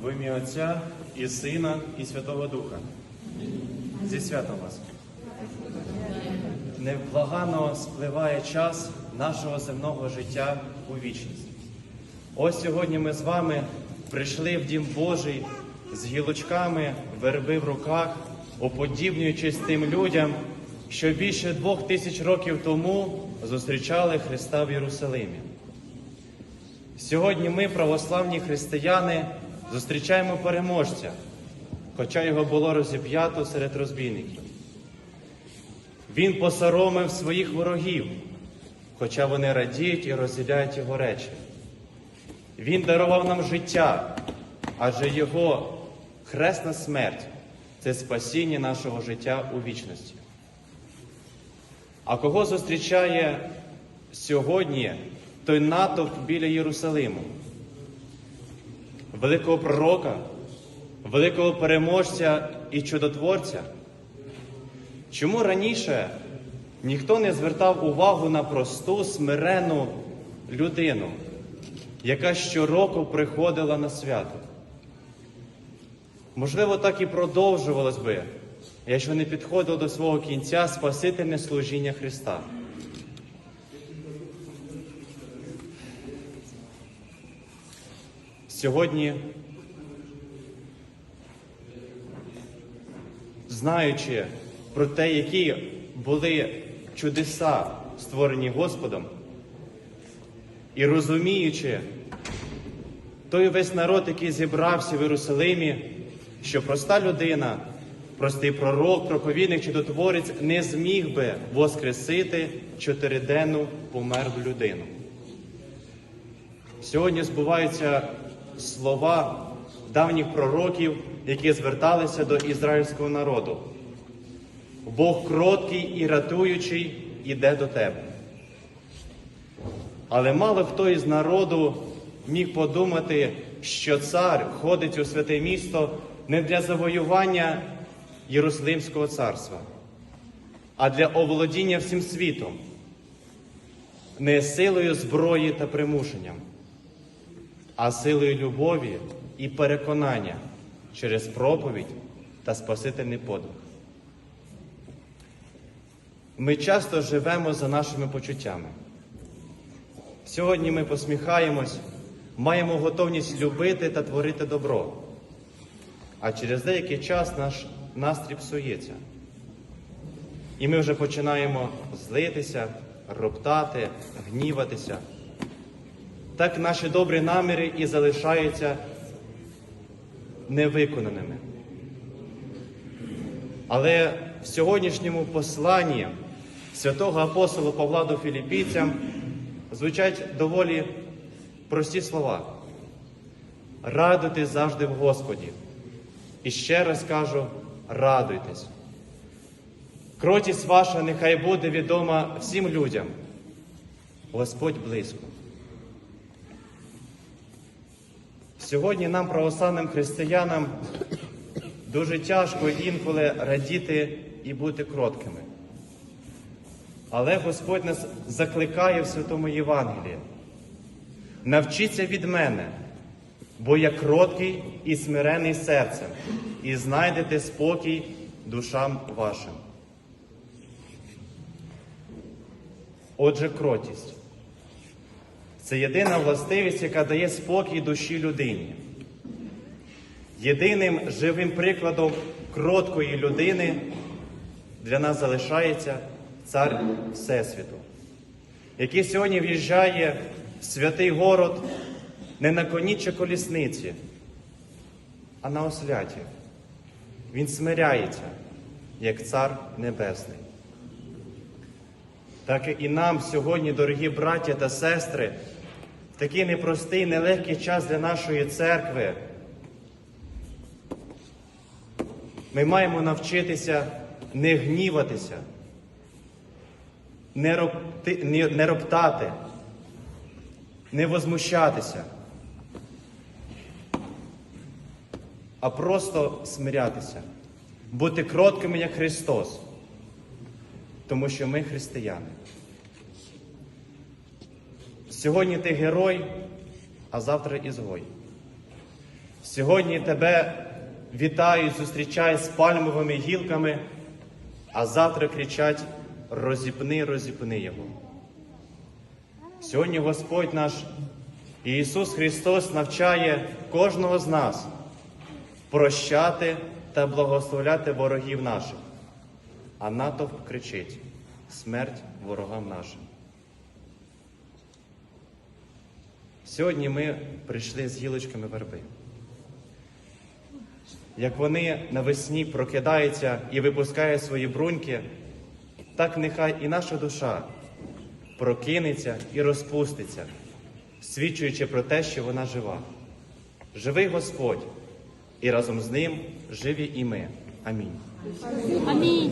В ім'я Отця і Сина, і Святого Духа. Зі святом вас. Невблагано спливає час нашого земного життя у вічність. Ось сьогодні ми з вами прийшли в Дім Божий з гілочками верби в руках, уподібнюючись тим людям, що більше двох тисяч років тому зустрічали Христа в Єрусалимі. Сьогодні ми, православні християни, зустрічаємо переможця, хоча його було розіп'ято серед розбійників. Він посоромив своїх ворогів, хоча вони радіють і розділяють його речі. Він дарував нам життя, адже його хресна смерть це спасіння нашого життя у вічності. А кого зустрічає сьогодні той натовп біля Єрусалиму? Великого пророка, великого переможця і чудотворця? Чому раніше ніхто не звертав увагу на просту смирену людину, яка щороку приходила на свято? Можливо, так і продовжувалось би, якщо не підходило до свого кінця Спасительне служіння Христа. Сьогодні, знаючи про те, які були чудеса, створені Господом, і розуміючи той весь народ, який зібрався в Єрусалимі, що проста людина, простий пророк, проповідник, чудотворець не зміг би воскресити чотириденну померлу людину. Сьогодні збуваються слова давніх пророків, які зверталися до ізраїльського народу. Бог кроткий і ратуючий іде до тебе. Але мало хто із народу міг подумати, що цар ходить у святе місто не для завоювання Єрусалимського царства, а для оволодіння всім світом, не силою зброї та примушенням, а силою любові і переконання через проповідь та спасительний подвиг. Ми часто живемо за нашими почуттями. Сьогодні ми посміхаємось, маємо готовність любити та творити добро. А через деякий час наш настрій псується. І ми вже починаємо злитися, роптати, гніватися. Так наші добрі наміри і залишаються невиконаними. Але в сьогоднішньому посланні святого апостола Павла до Філіппійцям звучать доволі прості слова. Радуйтесь завжди в Господі. І ще раз кажу, радуйтесь. Кротість ваша нехай буде відома всім людям. Господь близько. Сьогодні нам, православним християнам, дуже тяжко інколи радіти і бути кроткими. Але Господь нас закликає в Святому Євангелії. Навчіться від мене, бо я кроткий і смирений серцем, і знайдете спокій душам вашим. Отже, кротість це єдина властивість, яка дає спокій душі людині. Єдиним живим прикладом кроткої людини для нас залишається цар Всесвіту, який сьогодні в'їжджає в святий город не на коні чи колісниці, а на осляті. Він смиряється, як цар небесний. Так і нам сьогодні, дорогі браття та сестри, в такий непростий, нелегкий час для нашої церкви. Ми маємо навчитися не гніватися, не, ропти, не, не роптати, не возмущатися, а просто смирятися, бути кроткими, як Христос, тому що ми християни. Сьогодні ти герой, а завтра ізгой. Сьогодні тебе вітають, зустрічають з пальмовими гілками, а завтра кричать розіпни, розіпни його. Сьогодні Господь наш Ісус Христос навчає кожного з нас прощати та благословляти ворогів наших. А натовп кричить смерть ворогам нашим. Сьогодні ми прийшли з гілочками верби. Як вони навесні прокидаються і випускають свої бруньки, так нехай і наша душа прокинеться і розпуститься, свідчуючи про те, що вона жива. Живий Господь, і разом з ним живі і ми. Амінь. Амінь.